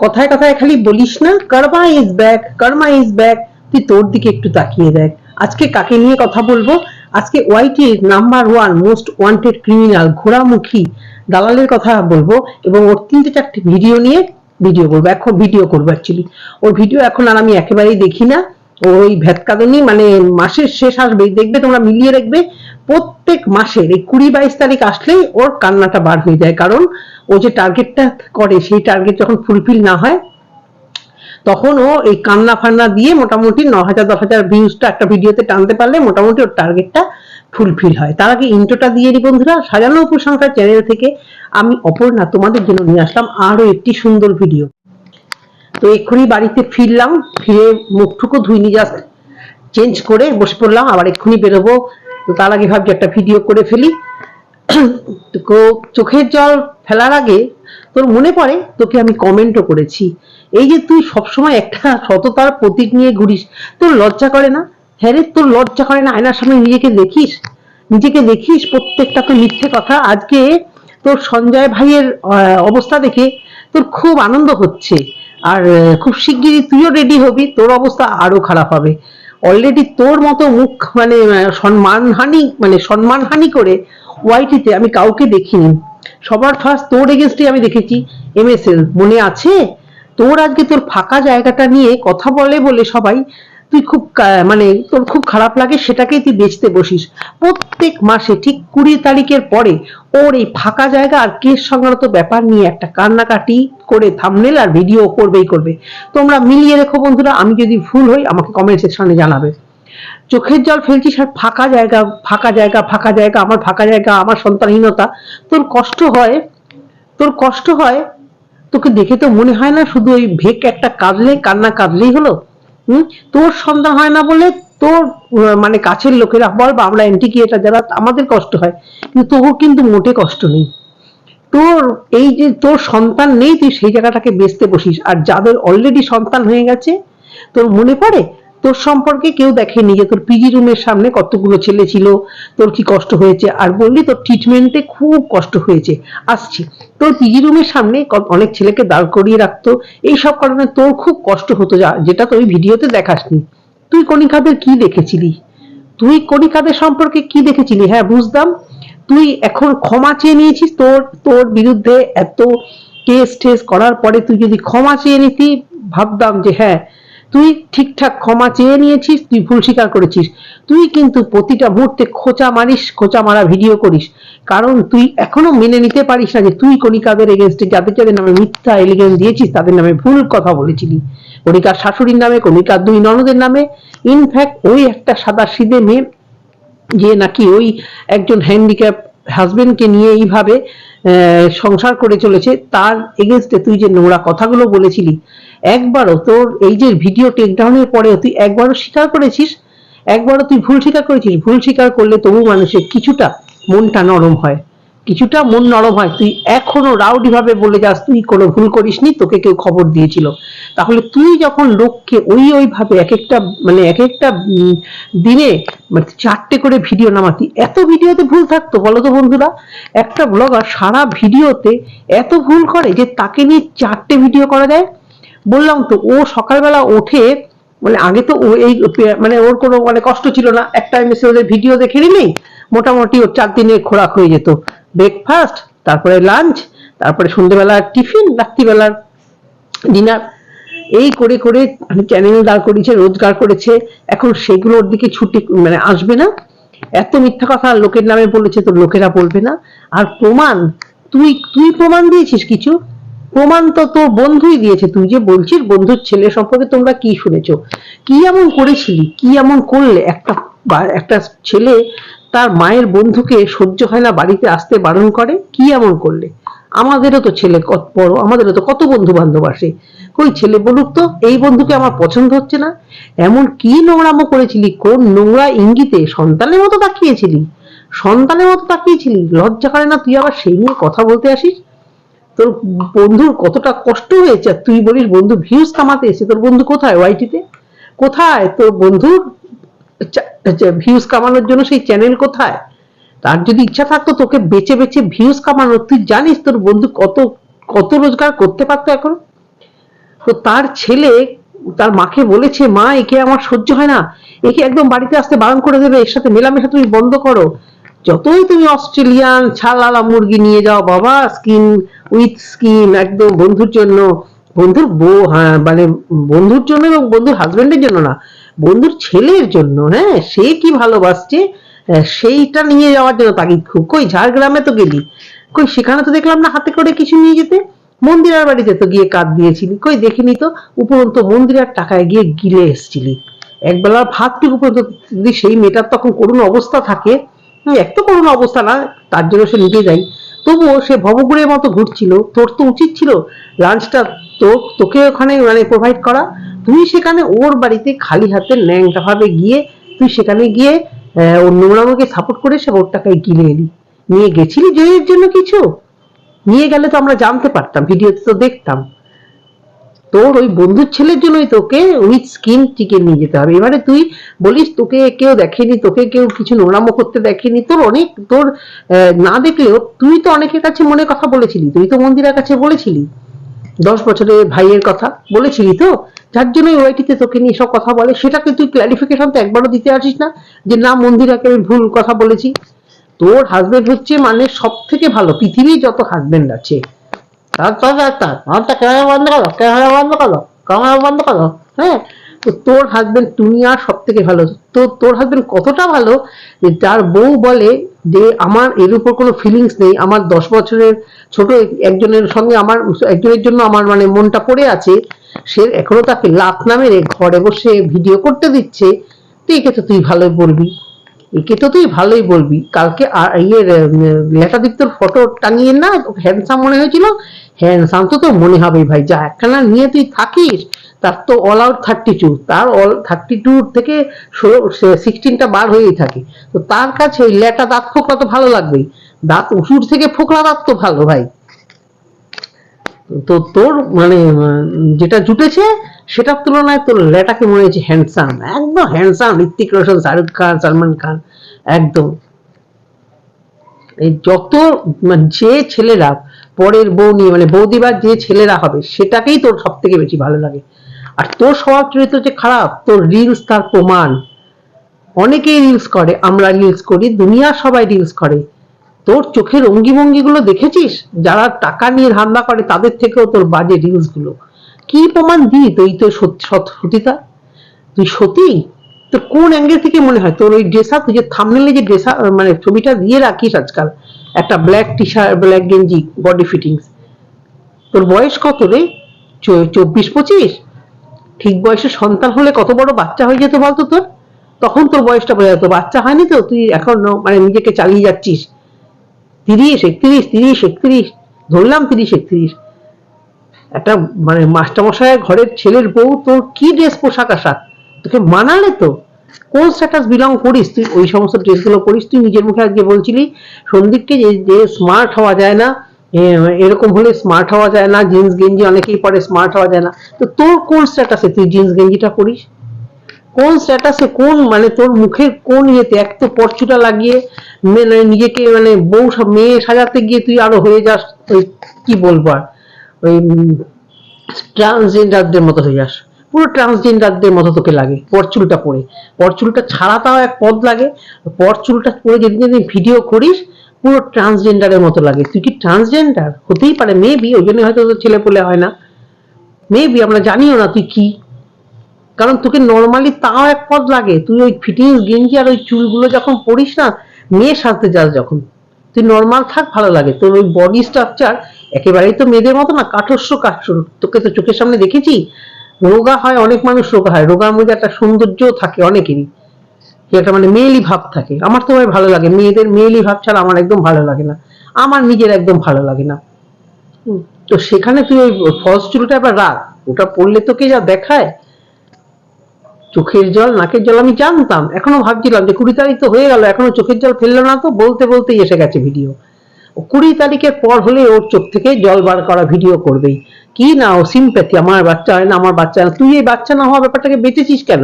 কথায় কথায় খালি বলিস না, karma is back karma is back তুই তোর দিকে একটু তাকিয়ে দেখ। আজকে কাকে নিয়ে কথা বলব? আজকে ওয়াইটির number one most wanted criminal ঘোড়ামুখী দালালের কথা বলব এবং ওর তিনটে চারটে ভিডিও নিয়ে ভিডিও করব। এখন ভিডিও করব অ্যাকচুয়ালি ওর ভিডিও এখন আর আমি একেবারেই দেখি না। ওই ভেতকাদনি মানে মাসের শেষ আসবে, দেখবে তোমরা মিলিয়ে দেখবে প্রত্যেক মাসের, এই কুড়ি বাইশ তারিখ আসলেই ওর কান্নাটা বার হয়ে যায়। কারণ ও যে টার্গেটটা করে, সেই টার্গেট যখন ফুলফিল না হয়, তখন ও এই কান্না ফান্না দিয়ে মোটামুটি ন হাজার, দশ হাজার ভিউজটা একটা ভিডিওতে টানতে পারলে মোটামুটি ওর টার্গেটটা ফুলফিল হয়। তার আগে ইন্ট্রোটা দিয়ে দিই বন্ধুরা, সাজানো উপসংখ্যার চ্যানেল থেকে আমি অপর্ণা তোমাদের জন্য নিয়ে আসলাম আরও একটি সুন্দর ভিডিও তো এক্ষুনি বাড়িতে ফিরলাম, ফিরে মুখটুকু ধুইনি জাস্ট চেঞ্জ করে বসে পড়লাম, আবার এক্ষুনি বেরোবো। তো তার আগে ভাবছি একটা ভিডিও করে ফেলি। তো চোখের জল ফেলার আগে তোর মনে পড়ে? তোকে আমি কমেন্টও করেছি। এই যে তুই সবসময় একটা সততার প্রতীক নিয়ে ঘুরিস, তোর লজ্জা করে না? হ্যাঁ রে, তোর লজ্জা করে না? আয়নার সামনে নিজেকে দেখিস? নিজেকে দেখিস? প্রত্যেকটা তো মিথ্যে কথা। আজকে তোর সঞ্জয় ভাইয়ের অবস্থা দেখে তোর খুব আনন্দ হচ্ছে। আর খুব শিগগিরই তুইও রেডি হবি, তোর অবস্থা আরও খারাপ হবে। অলরেডি তোর মতো মুখ মানে সম্মানহানি মানে সম্মানহানি করে ওয়াইটিতে আমি কাউকে দেখিনি। সবার ফার্স্ট তোর এগেনস্টে আমি দেখেছি এমএসএল মনে আছে? তোর আজকে তোর ফাঁকা জায়গাটা নিয়ে কথা বলে বলে সবাই তুই খুব মানে তোর খুব খারাপ লাগে, সেটাকেই তুই বেচতে বসিস। প্রত্যেক মাসে ঠিক কুড়ি তারিখের পরে ওর এই ফাঁকা জায়গা আর কেস সংক্রান্ত ব্যাপার নিয়ে একটা কান্নাকাটি করে থামনেল আর ভিডিও করবেই করবে। তোমরা মিলিয়ে রেখো বন্ধুরা, আমি যদি ভুল হই, আমাকে কমেন্ট সেকশনে জানাবে। চোখের জল ফেলছিস আর ফাঁকা জায়গা ফাঁকা জায়গা ফাঁকা জায়গা, আমার ফাঁকা জায়গা, আমার সন্তানহীনতা। তোর কষ্ট হয়, তোর কষ্ট হয়, তোকে দেখে তো মনে হয় না শুধু ওই ভেক একটা কাঁদলে, কান্না কাঁদলেই হলো? তোর সন্তান হয় না বলে তোর মানে কাছের লোকেরা, বল বা আমরা এন্টিকি এটা যারা, আমাদের কষ্ট হয়। কিন্তু তোর কিন্তু মোটে কষ্ট নেই। তোর এই যে তোর সন্তান নেই, তুই সেই জায়গাটাকে বেচতে বসিস। আর যাদের অলরেডি সন্তান হয়ে গেছে, তোর মনে পড়ে? তোর সম্পর্কে কেউ দেখেনি যে তোর পিজি রুমের সামনে কতগুলো ছেলে ছিল, তোর কি কষ্ট হয়েছে? আর বললি তোর ট্রিটমেন্টে খুব কষ্ট হয়েছে। আসছি। তোর পিজি রুমের সামনে অনেক ছেলেকে দাঁড় করিয়ে রাখতো। এই সব কারণে তোর খুব কষ্ট হতো যা, যেটা তুই ভিডিওতে দেখাসনি। তুই কণিকাদের কি দেখেছিলি? তুই কণিকাদের সম্পর্কে কি দেখেছিলি? হ্যাঁ বুঝতাম। তুই এখন ক্ষমা চেয়ে নিয়েছিস তোর তোর বিরুদ্ধে এত কেস টেস করার পরে তুই যদি ক্ষমা চেয়ে নিতি, ভাবতাম যে হ্যাঁ তুই ঠিকঠাক ক্ষমা চেয়ে নিয়েছিস, তুই ভুল স্বীকার করেছিস। তুই কিন্তু প্রতিটা মুহূর্তে খোঁচা মারিস, খোঁচা মারা ভিডিও করিস। কারণ তুই এখনও মেনে নিতে পারিস না যে তুই কণিকাদের এগেনস্টে যাদের যাদের নামে মিথ্যা এলিগেন্স দিয়েছিস, তাদের নামে ভুল কথা বলেছিলি। কণিকার শাশুড়ির নামে, কণিকার দুই ননদের নামে। ইনফ্যাক্ট ওই একটা সাদা সিদে মেয়ে, যে নাকি ওই একজন হ্যান্ডিক্যাপ হাজবেন্ডকে নিয়ে এইভাবে সংসার করে চলেছে, তার এগেনস্টে তুই যে নোংরা কথাগুলো বলেছিলি একবারও তোর এই যে ভিডিও টেকডাউনের পরেও তুই একবারও স্বীকার করেছিস? একবারও তুই ভুল স্বীকার করেছিস? ভুল স্বীকার করলে তবু মানুষের কিছুটা মনটা নরম হয়। কিছুটা মন নরম হয়। তুই এখনও রাউডি ভাবে বলে যাস, তুই কোনো ভুল করিসনি, তোকে কেউ খবর দিয়েছিল। তাহলে তুই যখন লোককে ওই ওইভাবে এক একটা মানে এক একটা দিনে মানে চারটে করে ভিডিও নামাতি, এত ভিডিওতে ভুল থাকতো বলো তো বন্ধুরা? একটা ব্লগার সারা ভিডিওতে এত ভুল করে যে তাকে নিয়ে চারটে ভিডিও করা যায়? বললাম তো, ও সকালবেলা ওঠে মানে আগে তো এই মানে ওর কোনো মানে কষ্ট ছিল না। একটা এসে ওদের ভিডিও দেখে নিলেই মোটামুটি ওর চার দিনের খোরাক হয়ে যেত। ব্রেকফাস্ট তারপরে লাঞ্চ তারপরে সন্ধ্যেবেলা টিফিন, রাত্রিবেলার ডিনার এই করে করে চ্যানেল দাঁড় করিয়েছে, রোজগার করেছে। এখন সেগুলোর দিকে ছুটি মানে আসবে না। এত মিথ্যা কথা লোকের নামে বলেছে তো লোকেরা বলবে না। আর প্রমাণ, তুই তুই প্রমাণ দিয়েছিস কিছু? প্রমাণ তো তোর বন্ধুই দিয়েছে। তুই যে বলছিস বন্ধুর ছেলে সম্পর্কে তোমরা কি শুনেছো? কি এমন করেছিলি? কি এমন করলে? একটা একটা ছেলে তার মায়ের বন্ধুকে সহ্য হয় না, বাড়িতে আসতে বারণ করে? কি এমন করলে? আমাদেরও তো ছেলে কত বড়, আমাদেরও তো কত বন্ধু বান্ধব আসে। কই ছেলে বলুক তো, এই বন্ধুকে আমার পছন্দ হচ্ছে না। এমন কি নোংরামো করেছিলি? কোন নোংরা ইঙ্গিতে সন্তানের মতো তাকিয়েছিলি? সন্তানের মতো তাকিয়েছিলি? লজ্জা করে না তুই আবার সেই নিয়ে কথা বলতে আসিস? তোর বন্ধুর কতটা কষ্ট হয়েছে? আর তুই বলিস বন্ধু ভিউজ কামাতে এসে তোর বন্ধু কোথায় ওয়াইটিতে কোথায়? তোর বন্ধুর ভিউজ কামানোর জন্য সেই চ্যানেল কোথায়? তার যদি ইচ্ছা থাকতো তোকে বেচে বেছে ভিউজ কামানোর, তুই জানিস তোর বন্ধু কত কত রোজগার করতে পারতো এখন? তো তার ছেলে তার মাকে বলেছে, মা, একে আমার সহ্য হয় না। একে একদম বাড়িতে আসতে বারণ করে দেবে, এর সাথে মেলামেশা তুমি বন্ধ করো। যতই তুমি অস্ট্রেলিয়ান ছালালা মুরগি নিয়ে যাও, বাবা স্কিন উইথ স্কিন একদম বন্ধুর জন্য, বন্ধুর বউ হ্যাঁ মানে বন্ধুর জন্য এবং বন্ধুর হাজবেন্ডের জন্য না, বন্ধুর ছেলের জন্য হ্যাঁ সে কি ভালোবাসছে সেইটা নিয়ে যাওয়ার জন্য তাগিদ খুব। কই, ঝাড়গ্রামে তো গেলি। কই, সেখানে তো দেখলাম না হাতে করে কিছু নিয়ে যেতে। মন্দিরার বাড়িতে তো গিয়ে কাঁদ দিয়েছিলি। কই, দেখিনি তো, উপরন্ত মন্দিরার টাকায় গিয়ে গিলে এসছিলি। একবেলা ভাতটুকু পর্যন্ত যদি সেই মেয়েটার তখন করুণ অবস্থা থাকে হুম, এক তো করুণ অবস্থা না তার জন্য সে নিজে যাই তবুও সে ভবগুড়ের মতো ঘুরছিল তোর তো উচিত ছিল লাঞ্চটা তো তোকে ওখানে মানে প্রোভাইড করা। তুই সেখানে ওর বাড়িতে খালি হাতে ন্যাংটা ভাবে গিয়ে তুই সেখানে গিয়ে ওর নোংরামোকে সাপোর্ট করে সে ওর টাকায় গিলে এলি। নিয়ে গেছিলি জয়ের জন্য কিছু? নিয়ে গেলে তো আমরা জানতে পারতাম ভিডিওতে তো দেখতাম। তোর ওই বন্ধুর ছেলের জন্যই তোকে উইথ স্কিন টিকে নিয়ে যেতে হবে। এবারে তুই বলিস তোকে কেউ দেখেনি, তোকে কেউ কিছু নোংরামো করতে দেখেনি, তোর অনেক, তোর না দেখলেও তুই তো অনেকের কাছে মনে কথা বলেছিলি, তুই তো মন্দিরের কাছে বলেছিলি, দশ বছরের ভাইয়ের কথা বলেছিলি তো, যার জন্য ওয়াইটিতে তোকে নিয়ে সব কথা বলে, সেটাকে তুই ক্ল্যারিফিকেশন তো একবারও দিতে আসিস না, যে না মন্দিরাকে আমি ভুল কথা বলেছি। তোর হাজবেন্ড হচ্ছে মানে সব থেকে ভালো, পৃথিবীর যত হাজবেন্ড আছে তার তার তার তার আমারটা ক্যামেরা বন্ধ করো ক্যামেরা তোর হাজবেন্ড দুনিয়ার সব থেকে ভালো। তো তোর হাজবেন্ড কতটা ভালো যে যার বউ বলে যে আমার এর উপর কোনো ফিলিংস নেই, আমার দশ বছরের ছোট একজনের সঙ্গে আমার, একজনের জন্য আমার মানে মনটা পড়ে আছে, সে এখনও তাকে লাত না মেরে ঘরে বসে ভিডিও করতে দিচ্ছে, তো একে তুই ভালোই বলবি। একে তো তুই ভালোই বলবি। কালকে আর ইয়ের লেটাদিত্যর ফটো টাঙিয়ে না হ্যান্ডসাম মনে হয়েছিল? হ্যান্ডসাম তো তোর মনে হবে ভাই, যা একখানা নিয়ে তুই থাকিস, তার তো অল আউট থার্টি টু তার অল থার্টি টু থেকে ষোলো সিক্সটিনটা বার হয়েই থাকে। তো তার কাছে লেটা দাঁত ফোকরা তো ভালো লাগবেই? দাঁত উঁচুর থেকে ফোকরা দাঁত তো ভালো ভাই। তো তোর মানে যেটা জুটেছে সেটার তুলনায় তোর লেটাকে মনে হয়েছে হ্যান্ডসাম একদম হ্যান্ডসাম ঋত্বিক রোশন, শাহরুখ খান, সালমান খান, একদম। এই যত মানে যে ছেলেরা পরের বউ নিয়ে মানে বৌদিবার যে ছেলেরা হবে, সেটাকেই তোর সব থেকে বেশি ভালো লাগে। আর তোর স্বভাব চরিত্র যে খারাপ, তোর রিলস তার প্রমাণ। অনেকেই রিলস করে, আমরা রিলস করি দুনিয়া সবাই রিলস করে। তোর চোখের অঙ্গি গুলো দেখেছিস? যারা টাকা নিয়ে ধান্দা করে, তাদের থেকেও তোর বাজে রিলসগুলো কি প্রমাণ দিই তুই তো সত- সত- সতীতা তুই সতী? তো কোন অ্যাঙ্গেল থেকে মনে হয়? তোর ওই ড্রেসা তুই যে থামনেলে যে ড্রেসা মানে ছবিটা দিয়ে রাখিস আজকাল, একটা ব্ল্যাক টি শার্ট ব্ল্যাক গেঞ্জি বডি ফিটিংস তোর বয়স কত রে? চব্বিশ পঁচিশ? ঠিক বয়সে সন্তান হলে কত বড় বাচ্চা হয়ে যেত বলতো তোর? তখন তোর বয়সটা বোঝা যেত। বাচ্চা হয়নি তো? তুই এখন মানে নিজেকে চালিয়ে যাচ্ছিস। তিরিশ, একত্রিশ তিরিশ, একত্রিশ, ধরলাম তিরিশ, একত্রিশ। একটা মানে মাস্টারমশাইয়ের ঘরের ছেলের বউ, তোর কি ড্রেস পোশাক আশাক? তোকে মানালে তো। কোন স্ট্যাটাস বিলং করিস? তুই ওই সমস্ত ড্রেসগুলো করিস, তুই নিজের মুখে আজকে বলছিলি, সন্দীপকে যে যে স্মার্ট হওয়া যায় না এরকম হলে স্মার্ট হওয়া যায় না জিন্স গেঞ্জি অনেকেই পরে স্মার্ট হওয়া যায় না। তো তোর কোন স্ট্যাটাসে তুই জিন্স গেঞ্জিটা করিস কোন স্ট্যাটাসে কোন মানে তোর মুখের কোন ইয়েতে? এক তো পরচুটা লাগিয়ে মানে নিজেকে মানে বউ মেয়ে সাজাতে গিয়ে তুই আরও হয়ে যাস, ওই কি বলব আর? ওই ট্রান্সজেন্ডারদের মতো হয়ে যাস। পুরো ট্রান্সজেন্ডারদের মতো তোকে লাগে পরচুলটা পরে। পরচুলটা ছাড়াটাও এক পদ লাগে। পরচুলটা পরে যেদিন যেদিন ভিডিও করিস, পুরো ট্রান্সজেন্ডারের মতো লাগে। তুই কি ট্রান্সজেন্ডার হতেই পারে মেবি ওই জন্য হয়তো ছেলে পেলে হয় না। মেবি আমরা জানিও না তুই কি। কারণ তোকে নর্মালি তাও এক পদ লাগে। তুই ওই ফিটিংস গেঞ্জি আর ওই চুলগুলো যখন পরিস না, মেয়ে সাজতে যাস যখন। তুই নর্মাল থাক, ভালো লাগে। তোর ওই বডি স্ট্রাকচার একেবারেই তো মেয়েদের মতো না, কাঠস্য কাঠস্য। তোকে তো চোখের সামনে দেখেছি? রোগা হয়, অনেক মানুষ রোগা হয়। রোগার মধ্যে একটা সৌন্দর্য থাকে অনেকেরই। একটা মানে মেয়েলি ভাব থাকে। আমার তো ভাই ভালো লাগে। মেয়েদের মেয়েলি ভাব ছাড়া আমার একদম ভালো লাগে না। আমার নিজের একদম ভালো লাগে না। তো সেখানে তুই ওই ফলস চুলটা এবার রাখ। ওটা পড়লে তোকে যা দেখায় চোখের জল, নাকের জল, আমি জানতাম, এখনও ভাবছিলাম যে কুড়ি তারিখ তো হয়ে গেল, এখনও চোখের জল ফেলল না তো, বলতে বলতেই এসে গেছে ভিডিও কুড়ি তারিখের পর হলে ওর চোখ থেকে জল বার করা ভিডিও করবেই। কি না, ও সিম্প্যাথি আমার বাচ্চা হয় না, আমার বাচ্চা না। তুই এই বাচ্চা না হওয়া ব্যাপারটাকে বেঁচেছিস কেন?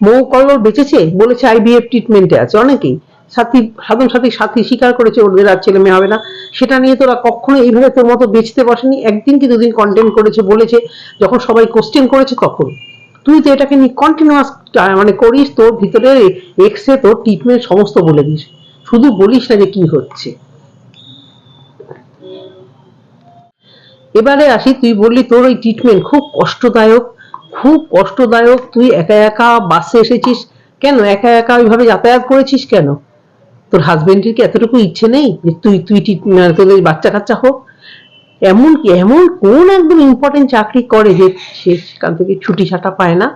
মৌ কল্লোর বেঁচেছে? বলেছে আইবিএফ ট্রিটমেন্টে আছে অনেকেই। সাথী, সাধন সাথী সাথী স্বীকার করেছে ওদের আর ছেলে মেয়ে হবে না। সেটা নিয়ে তোরা কখনো এইভাবে তোর মতো বেঁচতে বসেনি? একদিন কি দুদিন কন্টেন্ট করেছে, বলেছে, যখন সবাই কোশ্চেন করেছে তখন। তুই তো এটাকে নিয়ে কন্টিনিউয়াস মানে করিস তোর ভিতরে এক্সে তোর ট্রিটমেন্ট সমস্ত বলে দিস। শুধু বলিস না যে কি হচ্ছে। এবারে আসি, তুই বললি তোর ওই ট্রিটমেন্ট খুব কষ্টদায়ক খুব কষ্টদায়ক। তুই একা একা বাসে এসেছিস কেন? একা একা ওইভাবে যাতায়াত করেছিস কেন? তোর হাজবেন্ডের কি এতটুকু ইচ্ছে নেই যে তুই তুই মানে তোদের বাচ্চা কাচ্চা হোক? এমন কি এমন কোন একদম ইম্পর্টেন্ট চাকরি করে যে সেখান থেকে ছুটি ছাটা পায় না?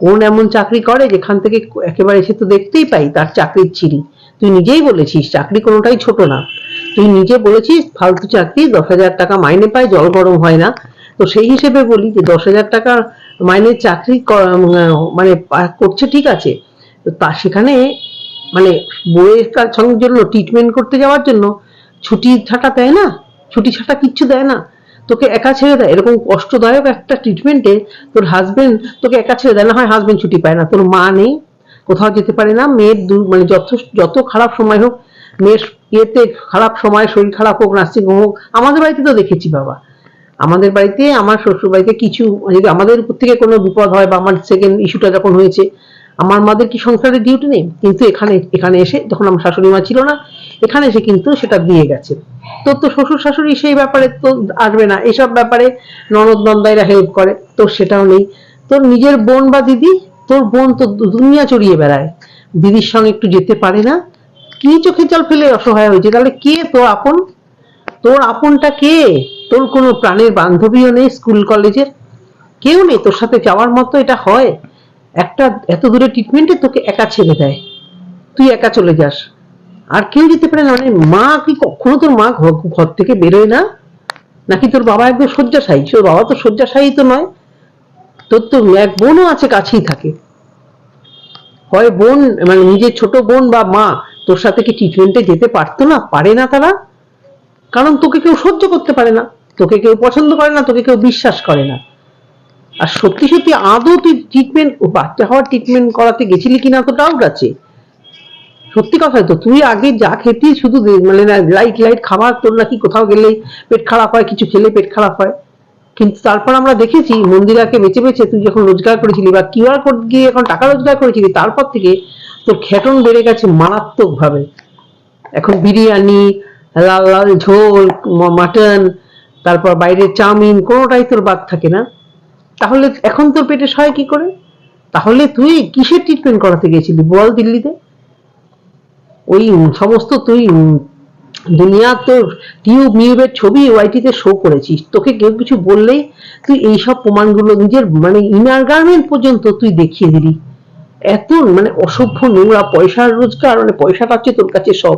কোন এমন চাকরি করে যেখান থেকে একেবারে সে তো দেখতেই পাই তার চাকরির ছিরি তুই নিজেই বলেছিস চাকরি কোনোটাই ছোট না। তুই নিজে বলেছিস ফালতু চাকরি দশ হাজার টাকা মাইনে পায়, জল গরম হয় না। তো সেই হিসেবে বলি যে দশ হাজার টাকা মাইনের চাকরি মানে করছে ঠিক আছে। তো তা সেখানে মানে বইয়ের কাজ সঙ্গে জন্য ট্রিটমেন্ট করতে যাওয়ার জন্য ছুটি ছাটা দেয় না। ছুটি ছাটা কিচ্ছু দেয় না। তোকে একা ছেড়ে দেয়। এরকম কষ্টদায়ক একটা ট্রিটমেন্টে তোর হাজবেন্ড তোকে একা ছেড়ে দেয়। না হয় হাজবেন্ড ছুটি পায় না। তোর মা নেই, কোথাও যেতে পারে না। মেয়ের দু- মানে যত যত খারাপ সময় হোক, মেয়ের ইয়েতে খারাপ সময়, শরীর খারাপ হোক নার্সিং হোক, আমাদের বাড়িতে তো দেখেছি বাবা। আমাদের বাড়িতে, আমার শ্বশুর বাড়িতে কিছু যদি আমাদের উপর থেকে কোনো বিপদ হয় বা আমার সেকেন্ড ইস্যুটা যখন হয়েছে, আমার মাদের কি সংসারের ডিউটি নেই? কিন্তু এখানে এখানে এসে যখন আমার শাশুড়ি মা ছিল না এখানে এসে কিন্তু সেটা দিয়ে গেছে। তোর তো শ্বশুর শাশুড়ি সেই ব্যাপারে তো আসবে না। এসব ব্যাপারে ননদ নন্দাইরা হেল্প করে। তোর সেটাও নেই। তোর নিজের বোন বা দিদি, তোর বোন তো দুনিয়া চড়িয়ে বেড়ায়। দিদির সঙ্গে একটু যেতে পারে না। কি চোখে জল ফেলে অসহায় হয়েছে? তাহলে কে তোর আপন? তোর আপনটা কে? তোর কোনো প্রাণের বান্ধবীও নেই স্কুল কলেজের কেউ নেই। তোর সাথে যাওয়ার মতো এটা হয়? একটা এত দূরে ট্রিটমেন্টে তোকে একা ছেড়ে দেয়। তুই একা চলে যাস। আর কেউ যেতে পারে না মানে মা কি কখনো তোর মা ঘর থেকে বেরোয় না? নাকি তোর বাবা একদম শয্যাশায়ী? তোর বাবা তো শয্যাশায়ী তো নয়। তোর তো এক বোনও আছে, কাছেই থাকে। হয় বোন মানে নিজের ছোট বোন বা মা তোর সাথে কি ট্রিটমেন্টে যেতে পারতো না, পারে না তারা? কারণ তোকে কেউ সহ্য করতে পারে না। তোকে কেউ পছন্দ করে না, তোকে কেউ বিশ্বাস করে না। আর সত্যি সত্যি আদৌ তুই ট্রিটমেন্ট বাচ্চা হওয়ার ট্রিটমেন্ট করাতে গেছিলি কিনা তো ডাউট আছে সত্যি কথা তো, তুই আগে যা খেতি শুধু মানে লাইট লাইট খাবার, তোর নাকি কোথাও গেলে পেট খারাপ হয়, কিছু খেলে পেট খারাপ হয়। কিন্তু তারপর আমরা দেখেছি, মন্দিরাকে বেঁচে বেঁচে তুই যখন রোজগার করেছিলি বা কিউআর কোড গিয়ে এখন টাকা রোজগার করেছিলি, তারপর থেকে তোর খেটন বেড়ে গেছে মারাত্মক ভাবে এখন বিরিয়ানি, লাল লাল ঝোল মাটন, তারপর বাইরের চাউমিন, কোনোটাই তোর বাদ থাকে না। তাহলে এখন তোর পেটে সয় কি করে? তাহলে তুই কিসের ট্রিটমেন্ট করাতে গেছিলি? বল দিল্লিতে। ওই সমস্ত তুই দুনিয়া তোর টিউব, মিউবের ছবি ওয়াইটিতে শো করেছিস। তোকে কেউ কিছু বললেই তুই এইসব প্রমাণগুলো নিজের মানে ইনার গার্মেন্ট পর্যন্ত তুই দেখিয়ে দিলি। এত মানে অসভ্য নোংরা পয়সার রোজগার মানে পয়সাটা হচ্ছে তোর কাছে সব।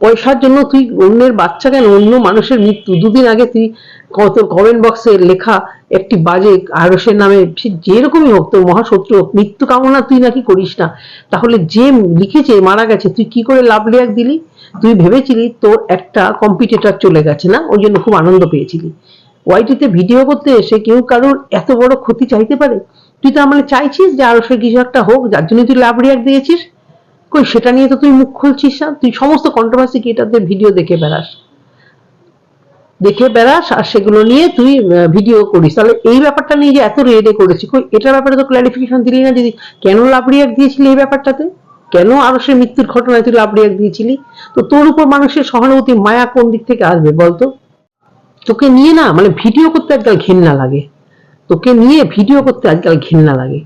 পয়সার জন্য তুই অন্যের বাচ্চা কেন? অন্য মানুষের মৃত্যু। দুদিন আগে তুই ক- তোর কমেন্ট বক্সে লেখা একটি বাজে আরসের নামে সে যেরকমই হোক তোর মহাশত্রু হোক, মৃত্যু কামনা তুই নাকি করিস না। তাহলে যে লিখেছে, মারা গেছে, তুই কি করে লাভ লেয়াক দিলি? তুই ভেবেছিলি তোর একটা কম্পিটিটর চলে গেছে না? ওই জন্য খুব আনন্দ পেয়েছিলি। ওয়াইটিতে ভিডিও করতে এসে কেউ কারোর এত বড় ক্ষতি চাইতে পারে? তুই তো মানে চাইছিস যে আরও সে কিছু একটা হোক, যার জন্য তুই লাভ রিয়াক্ট দিয়েছিস? কই, সেটা নিয়ে তো তুই মুখ খুলছিস না? তুই সমস্ত কন্ট্রোভার্সি ক্রিয়েটারদের ভিডিও দেখে বেড়াস। দেখে বেড়াস আর সেগুলো নিয়ে তুই ভিডিও করিস। তাহলে এই ব্যাপারটা নিয়ে যে এত রেডে করেছি এটার ব্যাপারে তো ক্লারিফিকেশন দিলি না যদি। কেন লাভ দিয়েছিলি এই ব্যাপারটাতে? কেন আরও সে মৃত্যুর ঘটনায় তুই লাভ রিয়াক্ট দিয়েছিলি? তো তোর উপর মানুষের সহানুভূতি, মায়া কোন দিক থেকে আসবে বলতো? তোকে নিয়ে না মানে ভিডিও করতে একগাল ঘেন্না লাগে। তোকে নিয়ে ভিডিও করতে আজকাল ঘেন্না লাগে।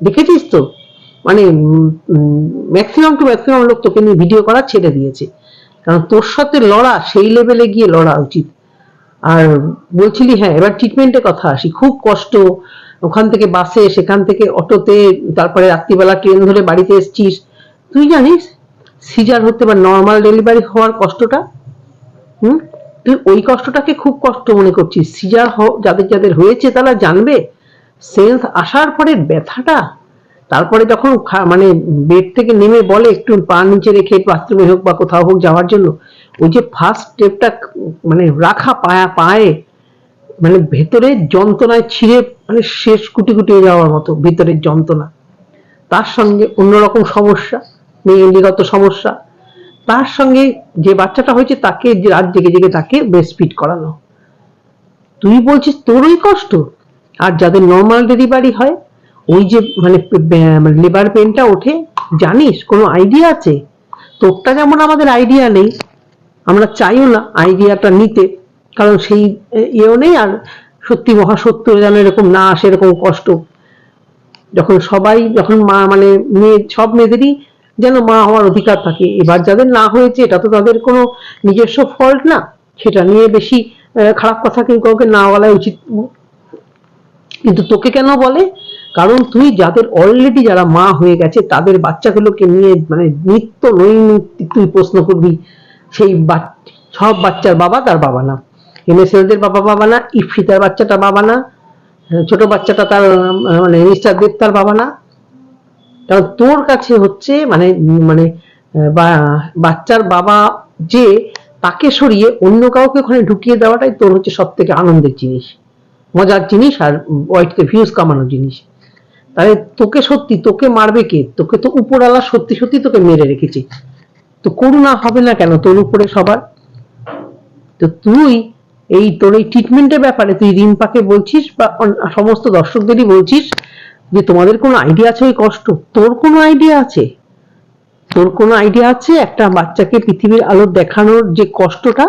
দেখেছিস তো? মানে ম্যাক্সিমাম টু ম্যাক্সিমাম লোক তোকে নিয়ে ভিডিও করা ছেড়ে দিয়েছে। কারণ তোর সাথে লড়া, সেই লেভেলে গিয়ে লড়া উচিত। আর বলছিলি হ্যাঁ এবার ট্রিটমেন্টের কথা আসি। খুব কষ্ট। ওখান থেকে বাসে, সেখান থেকে অটোতে, তারপরে রাত্রিবেলা ট্রেন ধরে বাড়িতে এসছিস। তুই জানিস সিজার হতে বা নর্মাল ডেলিভারি হওয়ার কষ্টটা? হুম? তুই ওই কষ্টটাকে খুব কষ্ট মনে করছিস। সিজার যাদের যাদের হয়েছে তারা জানবে। সেন্স আসার পরে ব্যথাটা তারপরে যখন মানে বেড থেকে নেমে বলে একটু পা নিচে রেখে বাথরুমে হোক বা কোথাও হোক যাওয়ার জন্য, ওই যে ফার্স্ট স্টেপটা মানে রাখা পায়া, পায়ে মানে ভেতরে যন্ত্রণায় ছিঁড়ে মানে শেষ কুটি কুটি যাওয়ার মতো ভেতরের যন্ত্রণা। তার সঙ্গে অন্যরকম সমস্যা, মেয়েলিগত সমস্যা। তার সঙ্গে যে বাচ্চাটা হয়েছে তাকে রাত জেগে জেগে তাকে ব্রেস্ট ফিড করানো। তুই বলছিস তোরই কষ্ট? আর যাদের নর্মাল ডেলিভারি হয় ওই যে মানে লেবার পেনটা ওঠে, জানিস কোনো আইডিয়া আছে? তোরটা যেমন আমাদের আইডিয়া নেই, আমরা চাইও না আইডিয়াটা নিতে, কারণ সেই ইয়েও নেই আর সত্যি মহাসত্য যেন এরকম না আসে, এরকম কষ্ট। যখন সবাই, যখন মা মানে মেয়ে, সব মেয়েদেরই যেন মা হওয়ার অধিকার থাকে, এবার যাদের না হয়েছে, এটা তো তাদের কোনো নিজস্ব ফল্ট না, সেটা নিয়ে বেশি খারাপ কথা কেউ কাউকে না বলাই উচিত। কিন্তু তোকে কেন বলে? কারণ তুই যাদের অলরেডি যারা মা হয়ে গেছে, তাদের বাচ্চাগুলোকে নিয়ে মানে নিত্য নৈমিত্তিক তুই প্রশ্ন করবি, সেই সব বাচ্চার বাবা তার বাবা না। এমএসএলদের বাবা বাবা না ইফিতার বাচ্চাটা বাবা না, ছোট বাচ্চাটা তার মানে মিস্টার দেব তার বাবা না। কারণ তোর কাছে হচ্ছে মানে মানে বাচ্চার বাবা যে, তাকে সরিয়ে অন্য কাউকে ওখানে ঢুকিয়ে দেওয়াটাই তোর হচ্ছে সব থেকে আনন্দের জিনিস। মজার জিনিস আর ওয়াইটকে ভিউজ কামানোর জিনিস। তাহলে তোকে সত্যি, তোকে মারবে কে? তোকে তো উপরওয়ালা সত্যি সত্যি তোকে মেরে রেখেছে। তো করুণা হবে না কেন তোর উপরে সবার? তো তুই এই তোর এই ট্রিটমেন্টের ব্যাপারে তুই রিম্পাকে বলছিস বা সমস্ত দর্শকদেরই বলছিস যে তোমাদের কোনো আইডিয়া আছে ওই কষ্ট? তোর কোনো আইডিয়া আছে? তোর কোনো আইডিয়া আছে একটা বাচ্চাকে পৃথিবীর আলো দেখানোর যে কষ্টটা?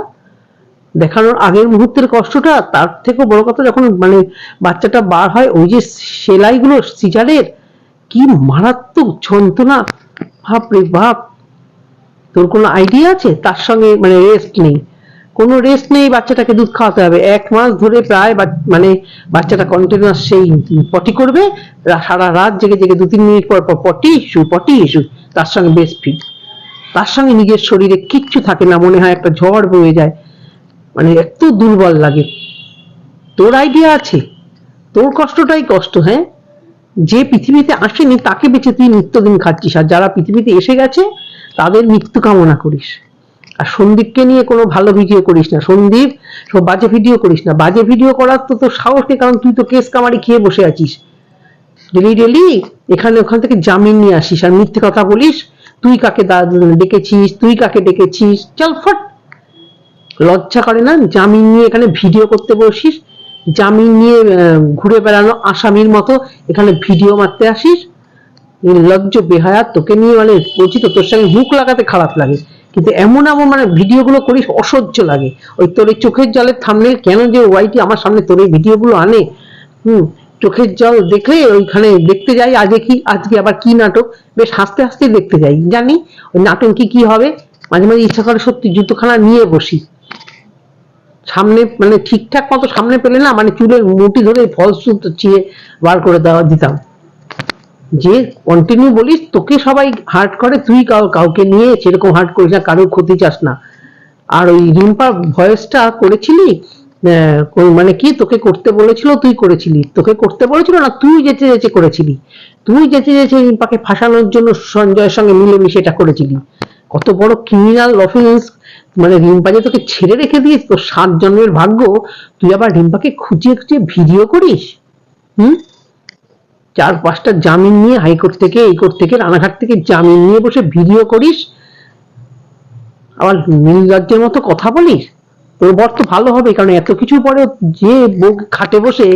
দেখানোর আগের মুহূর্তের কষ্টটা, তার থেকেও বড় কথা যখন মানে বাচ্চাটা বার হয়, ওই যে সেলাইগুলো, সিজারের, কি মারাত্মক যন্ত্রণা ভাব রে ভাব তোর কোনো আইডিয়া আছে? তার সঙ্গে মানে রেস্ট নেই। কোনো রেস্ট নেই, বাচ্চাটাকে দুধ খাওয়াতে হবে। এক মাস ধরে প্রায় মানে বাচ্চাটা কন্টিনিউয়াস সেই পটি করবে সারা রাত জেগে জেগে দু তিন মিনিট পর পর পটি ইস্যু পটি ইস্যু তার সঙ্গে ব্রেস্ট ফিড তার সঙ্গে নিজের শরীরে কিচ্ছু থাকে না, মনে হয় একটা ঝড় বয়ে যায়। মানে এত দুর্বল লাগে। তোর আইডিয়া আছে। তোর কষ্টটাই কষ্ট হ্যাঁ? যে পৃথিবীতে আসেনি, তাকে বেঁচে তুই নিত্যদিন খাচ্ছিস। আর যারা পৃথিবীতে এসে গেছে, তাদের মৃত্যু কামনা করিস। আর সন্দীপকে নিয়ে কোনো ভালো ভিডিও করিস না। সন্দীপ, সব বাজে ভিডিও করিস না। বাজে ভিডিও করার তো তোর সাহস নেই, কারণ তুই তো কেস কামারি খেয়ে বসে আছিস। ডেলি ডেলি এখানে ওখান থেকে জামিন নিয়ে আসিস। আর মিথ্যে কথা বলিস, তুই কাকে ডেকেছিস, তুই কাকে ডেকেছিস? চল ফট লজ্জা করে না? জামিন নিয়ে এখানে ভিডিও করতে বসিস। জামিন নিয়ে ঘুরে বেড়ানো আসামির মতো এখানে ভিডিও মারতে আসিস। নির্লজ্জ বেহায়া, তোকে নিয়ে মানে বলছি তো, তোর সঙ্গে মুখ লাগাতে খারাপ লাগে। কিন্তু এমন এমন মানে ভিডিওগুলো করিস, অসহ্য লাগে। ওই তোর এই চোখের জলের থামলে কেন যে ওয়াইটি আমার সামনে তোর এই ভিডিওগুলো আনে? হুম, চোখের জল দেখলে ওইখানে দেখতে যাই আজকে কি, আজকে আবার কি নাটক? বেশ হাসতে হাসতে দেখতে যাই। জানি ওই নাটক কি কি হবে? মাঝে মাঝে ইচ্ছা করে সত্যি জুতোখানা নিয়ে বসি। সামনে মানে ঠিকঠাক মতো সামনে পেলে না মানে চুলের মুঠি ধরে ফলস চিয়ে বার করে দেওয়া দিতাম। যে কন্টিনিউ বলিস, তোকে সবাই হার্ট করে, তুই কাউকে নিয়ে সেরকম হার্ট করিস না, কারোর ক্ষতি চাস না। আর ওই রিম্পা ভয়েসটা করেছিলি? মানে কি তোকে করতে বলেছিল, তুই করেছিলি। তোকে করতে বলেছিল না, তুই যেচে যেচে করেছিলি? তুই যেচে যেচে রিম্পাকে ফাঁসানোর জন্য সঞ্জয়ের সঙ্গে মিলেমিশে এটা করেছিলি। কত বড় ক্রিমিনাল অফেন্স মানে রিম্পা যে তোকে ছেড়ে রেখে দিয়েছ, তোর সাত জন্মের ভাগ্য, তুই আবার রিম্পাকে খুঁজিয়ে খুঁজিয়ে ভিডিও করিস? হুম? চার পাঁচটা জামিন নিয়ে হাইকোর্ট থেকে, এই কোর্ট থেকে, রানাঘাট থেকে জামিন নিয়ে বসে ভিডিও করিস? আবার নির্লজ্জের মতো কথা বলিস? তোর বর তো ভালো হবে, কারণ এত কিছু পরে যে বউ খাটে বসে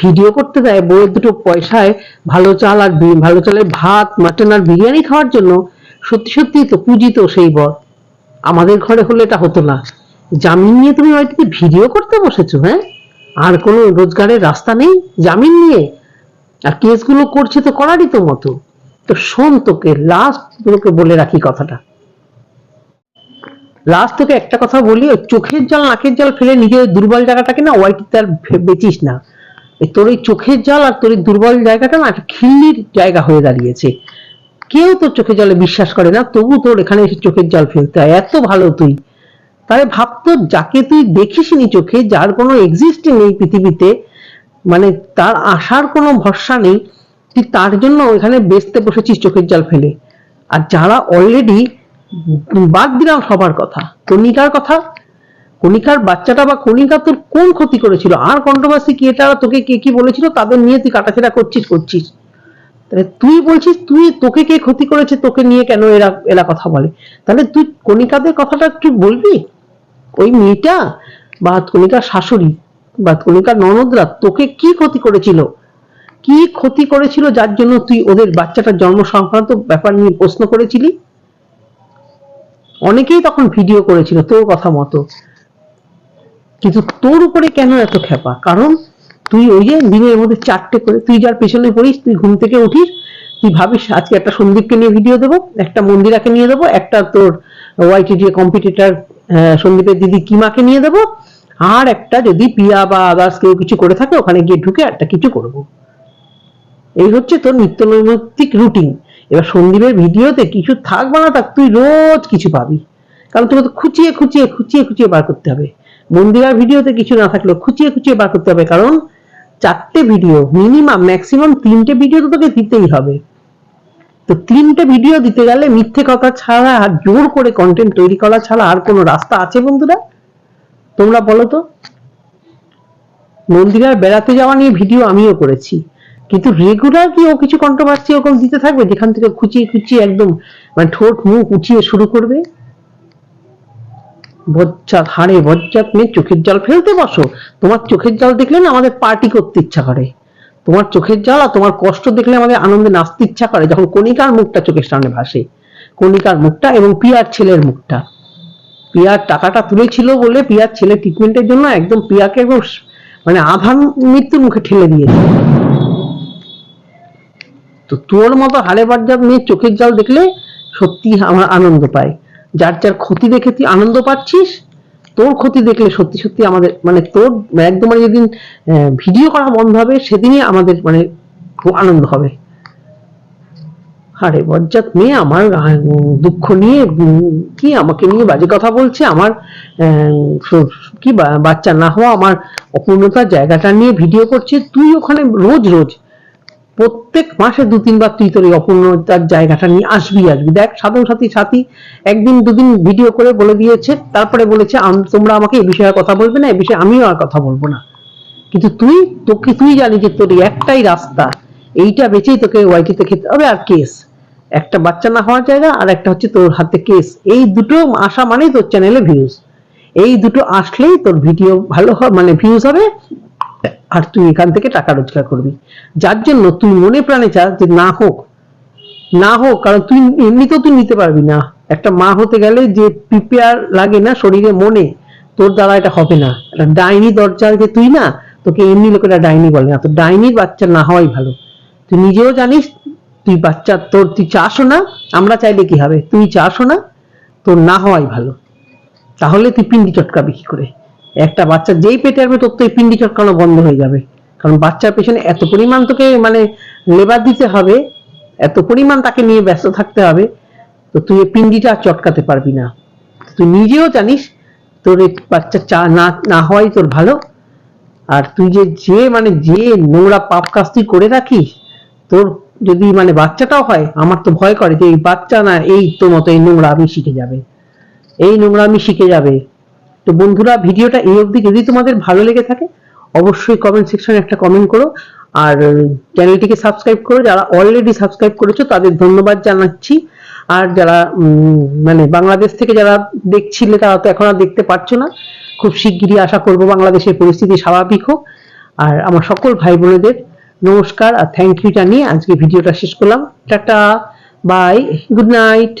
ভিডিও করতে দেয়, বউয়ের দুটো পয়সায় ভালো চাল আর ভালো চালের ভাত, মাটন আর বিরিয়ানি খাওয়ার জন্য সত্যি সত্যি তো পূজিত সেই বর। আমাদের ঘরে হলে এটা হতো না। জামিন নিয়ে তুমি বাড়িতে ভিডিও করতে বসেছো হ্যাঁ? আর কোনো রোজগারের রাস্তা নেই জামিন নিয়ে? আর কেসগুলো করছে তো করারই তো মতো। তো শোন তোকে লাস্ট তোকে বলে রাখি কথাটা। লাস্ট তোকে একটা কথা বলি, ওই চোখের জল, নাকের জল ফেলে নিজের দুর্বল জায়গাটাকে না ওয়াইটি তার বেচিস না। তোর এই চোখের জল আর তোর দুর্বল জায়গাটা না একটা খিল্লির জায়গা হয়ে দাঁড়িয়েছে। কেউ তোর চোখের জলে বিশ্বাস করে না, তবু তোর এখানে এসে চোখের জল ফেলতে হয়। এত ভালো তুই। তাহলে ভাবতো যাকে তুই দেখিসনি চোখে, যার কোনো এক্সিস্টিং নেই পৃথিবীতে মানে তার আসার কোনো ভরসা নেই, তুই তার জন্য ওইখানে বেচতে বসেছিস চোখের জল ফেলে। আর যারা অলরেডি বাদ দিলাম সবার কথা, কণিকার কথা, কণিকার বাচ্চাটা বা কণিকা তোর কোন ক্ষতি করেছিল? আর কন্ট্রোভার্সি কি, এটা তোকে কে, কি বলেছিল? তাদের নিয়ে তুই কাটাছেড়া করছিস করছিস। তাহলে তুই বলছিস, তুই তোকে কে ক্ষতি করেছে, তোকে নিয়ে কেন এরা এরা কথা বলে? তাহলে তুই কণিকাদের কথাটা একটু বলবি? ওই মেয়েটা বা কণিকার শাশুড়ি বা কণিকার ননদরা তোকে কি ক্ষতি করেছিল? কি ক্ষতি করেছিল যার জন্য তুই ওদের বাচ্চাটার জন্ম সংক্রান্ত ব্যাপার নিয়ে প্রশ্ন করেছিলি? অনেকেই তখন ভিডিও করেছিল তোর কথা মতো। কিন্তু তোর উপরে কেন এত খেপা কারণ তুই ওই যে দিনের মধ্যে চারটে করে, তুই যার পেছনে পড়িস, তুই ঘুম থেকে উঠিস, তুই ভাবিস, আজকে একটা সন্দীপকে নিয়ে ভিডিও দেবো, একটা মন্দিরাকে নিয়ে দেবো, একটা তোর ওয়াইটিডি কম্পিটিটার সন্দীপের দিদি কিমাকে নিয়ে দেবো, আর একটা যদি পিয়া বা আদার্স কেউ কিছু করে থাকে, ওখানে গিয়ে ঢুকে একটা কিছু করব। এই হচ্ছে তোর নিত্য নৈমিত্তিক রুটিন এবার সন্দীপের ভিডিওতে কিছু থাক বা না থাক, তুই রোজ কিছু পাবি। কারণ তোকে তো খুঁচিয়ে খুঁচিয়ে খুঁচিয়ে খুঁচিয়ে বার করতে হবে। মন্দিরার ভিডিওতে কিছু না থাকলেও খুঁচিয়ে খুঁচিয়ে বার করতে হবে। কারণ চারটে ভিডিও মিনিমাম ম্যাক্সিমাম তিনটে ভিডিও তো তোকে দিতেই হবে। তো তিনটে ভিডিও দিতে গেলে মিথ্যে কথা ছাড়া আর জোর করে কন্টেন্ট তৈরি করা ছাড়া আর কোনো রাস্তা আছে বন্ধুরা? তোমরা বলো তো? মন্দিরার বেড়াতে যাওয়া নিয়ে ভিডিও আমিও করেছি। কিন্তু রেগুলার কি ও কিছু কন্ট্রোভার্সি ওরকম দিতে থাকবে? যেখান থেকে খুঁচিয়ে খুঁচিয়ে একদম মানে ঠোঁট মুখ উঁচিয়ে শুরু করবে? বজ্জাত হাড়ে বজ্জাত মেয়ে চোখের জল ফেলতে বসো। তোমার চোখের জল দেখলে না আমাদের পার্টি করতে ইচ্ছা করে। তোমার চোখের জল আর তোমার কষ্ট দেখলে আমাদের আনন্দে নাচতে ইচ্ছা করে, যখন কণিকার মুখটা চোখের সামনে ভাসে। কণিকার মুখটা এবং পিয়ার ছেলের মুখটা। পিয়ার টাকাটা তুলেছিল বলে পিয়ার ছেলে ট্রিটমেন্টের জন্য একদম পিয়াকে একদম মানে আধান মৃত্যুর মুখে ঠেলে দিয়েছে। তো তোর মতো হাড়ে বাজ্জাত মেয়ে চোখের জল দেখলে সত্যি আমার আনন্দ পায়। যার যার ক্ষতি দেখে তুই আনন্দ পাচ্ছিস, তোর ক্ষতি দেখলে সত্যি সত্যি আমাদের মানে তোর একদম মানে যেদিন ভিডিও করা বন্ধ হবে সেদিনই আমাদের মানে খুব আনন্দ হবে। আরে বজ্জাত মেয়ে, আমার দুঃখ নিয়ে কি আমাকে নিয়ে বাজে কথা বলছে? আমার কি বাচ্চা না হওয়া, আমার অপূর্ণতার জায়গাটা নিয়ে ভিডিও করছে। তুই ওখানে রোজ রোজ প্রত্যেক মাসে দু তিনবার তুই তোর এই অপূর্ণতার জায়গাটা নিয়ে আসবি আসবি। দেখ সাধন সাথী সাথী একদিন দুদিন ভিডিও করে বলে দিয়েছে, তারপরে বলেছে তোমরা আমাকে এই বিষয়ে কথা বলবে না, এই বিষয়ে আমিও আর কথা বলব না। কিন্তু তুই, তোকে, তুই জানি যে তোর একটাই রাস্তা, এইটা বেঁচেই তোকে ওয়াইটিতে খেতে হবে আর কেস একটা বাচ্চা না হওয়ার জায়গা আর একটা হচ্ছে তোর হাতে কেস এই দুটো আসা মানেই তোর চ্যানেলে ভিউজ এই দুটো আসলেই তোর ভিডিও ভালো হয় মানে ভিউজ হবে আর তুই এখান থেকে টাকা রোজগার করবি। যার জন্য তুই মনে প্রাণে চাস যে না হোক না হোক, কারণ তুই এমনিতেও তুই নিতে পারবি না। একটা মা হতে গেলে যে প্রিপেয়ার লাগে না শরীরে, মনে, তোর দ্বারা এটা হবে না। একটা ডাইনি দরজাল যে তুই না, তোকে এমনি লোকেরা ডাইনি বলে না। তো ডাইনির বাচ্চা না হওয়াই ভালো। তুই নিজেও জানিস, তুই বাচ্চা, তোর, তুই চাসও না, আমরা চাইলে কি হবে? তুই চাসও না, তোর না হওয়াই ভালো। তাহলে তুই পিন্ডি চটকাবি কি করে? একটা বাচ্চা যেই পেটে আসবে, তোর তো এই পিন্ডি চটকানো বন্ধ হয়ে যাবে। কারণ বাচ্চার পেছনে এত পরিমাণ তোকে মানে লেবার দিতে হবে, এত পরিমাণ তাকে নিয়ে ব্যস্ত থাকতে হবে, তো তুই এই পিন্ডিটা আর চটকাতে পারবি না। তুই নিজেও জানিস তোর এই বাচ্চা চা না না হওয়াই তোর ভালো, আর তুই যে যে মানে যে নোংরা পাপ কাজ তুই করে রাখিস, তোর যদি মানে বাচ্চাটাও হয়, আমার তো ভয় করে যে এই বাচ্চা না এই তোর মতো এই নোংরা আমি শিখে যাবে। এই নোংরা আমি শিখে যাবে। তো বন্ধুরা, ভিডিওটা এই অবধি যদি তোমাদের ভালো লেগে থাকে, অবশ্যই কমেন্ট সেকশনে একটা কমেন্ট করো। আর চ্যানেলটিকে সাবস্ক্রাইব করো। যারা অলরেডি সাবস্ক্রাইব করেছ, তাদের ধন্যবাদ জানাচ্ছি। আর যারা মানে বাংলাদেশ থেকে যারা দেখছিলে, তারা তো এখন আর দেখতে পারছ না। খুব শিগগিরই আশা করব বাংলাদেশের পরিস্থিতি স্বাভাবিক হোক। আর আমার সকল ভাই বোনেদের নমস্কার আর থ্যাংক ইউ জানিয়ে আজকে ভিডিওটা শেষ করলাম। Tata bye good night